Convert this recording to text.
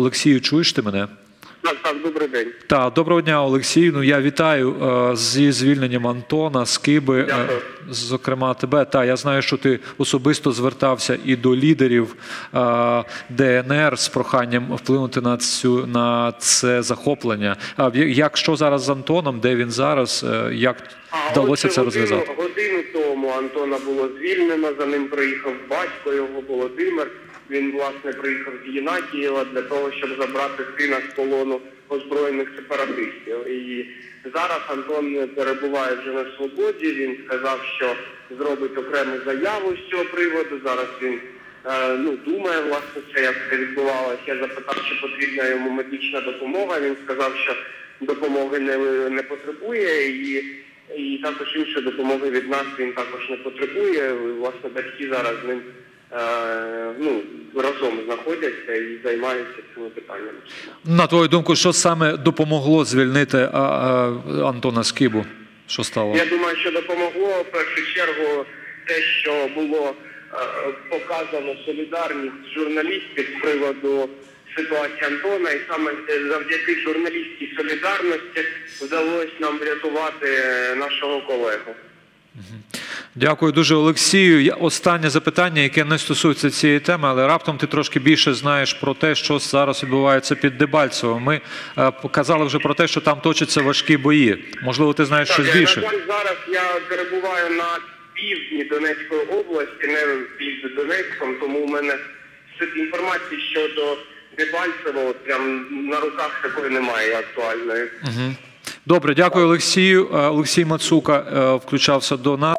Олексію, чуєш ти мене? Так, так, добрий день. Так, доброго дня, Олексій. Ну я вітаю е, зі звільненням Антона, Скиби, е, Дякую. зокрема тебе. Та я знаю, що ти особисто звертався і до лідерів е, ДНР з проханням вплинути на цю на це захоплення. А як що зараз з Антоном? Де він зараз? Як А, вдалося це годину- розв'язати? Годину тому Антона було звільнено, за ним приїхав батько його Володимир. Він, власне, приїхав з Єнакієва для того, щоб забрати сина з полону озброєних сепаратистів. І зараз Антон перебуває вже на свободі. Він сказав, що зробить окрему заяву з цього приводу. Зараз він е, ну, думає, власне, це як це відбувалося. Я запитав, чи потрібна йому медична допомога. Він сказав, що допомоги не, не потребує і, і також іншої допомоги від нас він також не потребує. Власне, батьки зараз з ним е, ну, разом знаходяться і займаються цими питаннями. На твою думку, що саме допомогло звільнити а, а, Антона Скибу? Що стало? Я думаю, що допомогло в першу чергу те, що було е, показано солідарність журналістів з приводу ситуації Антона, і саме завдяки журналістській солідарності вдалося нам врятувати е, нашого колегу. Дякую дуже, Олексію. Останнє запитання, яке не стосується цієї теми, але раптом ти трошки більше знаєш про те, що зараз відбувається під Дебальцево. Ми е, показали вже про те, що там точаться важкі бої. Можливо, ти знаєш щось Так, е, більше. На зараз я перебуваю на півдні Донецької області, не під Донецьком, тому у мене інформації щодо Дебальцево прям на руках такої немає актуальної. Добре, дякую, Олексію. Е, Олексій Мацука е, включався до нас.